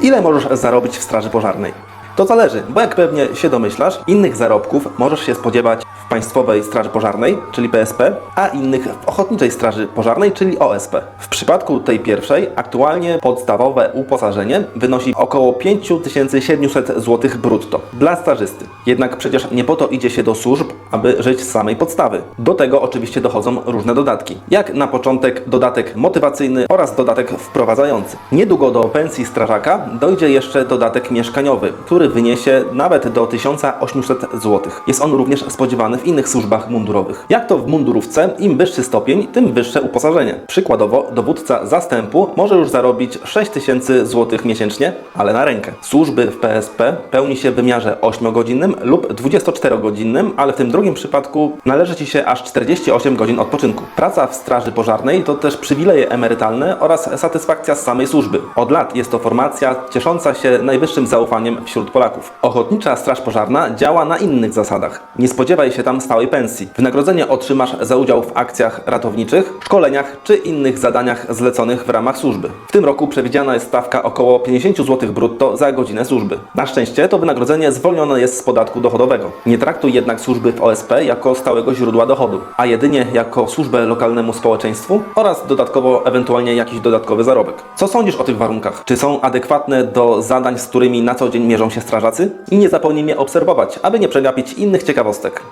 Ile możesz zarobić w straży pożarnej? To zależy, bo jak pewnie się domyślasz, innych zarobków możesz się spodziewać w Państwowej Straży Pożarnej, czyli PSP, a innych w Ochotniczej Straży Pożarnej, czyli OSP. W przypadku tej pierwszej aktualnie podstawowe uposażenie wynosi około 5700 zł brutto dla stażysty. Jednak przecież nie po to idzie się do służb, aby żyć z samej podstawy. Do tego oczywiście dochodzą różne dodatki. Jak na początek dodatek motywacyjny oraz dodatek wprowadzający. Niedługo do pensji strażaka dojdzie jeszcze dodatek mieszkaniowy, który wyniesie nawet do 1800 zł. Jest on również spodziewany w innych służbach mundurowych. Jak to w mundurówce, im wyższy stopień, tym wyższe uposażenie. Przykładowo, dowódca zastępu może już zarobić 6000 zł miesięcznie, ale na rękę. Służby w PSP pełni się w wymiarze 8-godzinnym lub 24-godzinnym, ale w tym drugim przypadku należy Ci się aż 48 godzin odpoczynku. Praca w Straży Pożarnej to też przywileje emerytalne oraz satysfakcja z samej służby. Od lat jest to formacja ciesząca się najwyższym zaufaniem wśród Polaków. Ochotnicza Straż Pożarna działa na innych zasadach. Nie spodziewaj się tam stałej pensji. Wynagrodzenie otrzymasz za udział w akcjach ratowniczych, szkoleniach czy innych zadaniach zleconych w ramach służby. W tym roku przewidziana jest stawka około 50 zł brutto za godzinę służby. Na szczęście to wynagrodzenie zwolnione jest z podatku dochodowego. Nie traktuj jednak służby w OSP jako stałego źródła dochodu, a jedynie jako służbę lokalnemu społeczeństwu oraz dodatkowo ewentualnie jakiś dodatkowy zarobek. Co sądzisz o tych warunkach? Czy są adekwatne do zadań, z którymi na co dzień mierzą się strażacy? I nie zapomnij mnie obserwować, aby nie przegapić innych ciekawostek.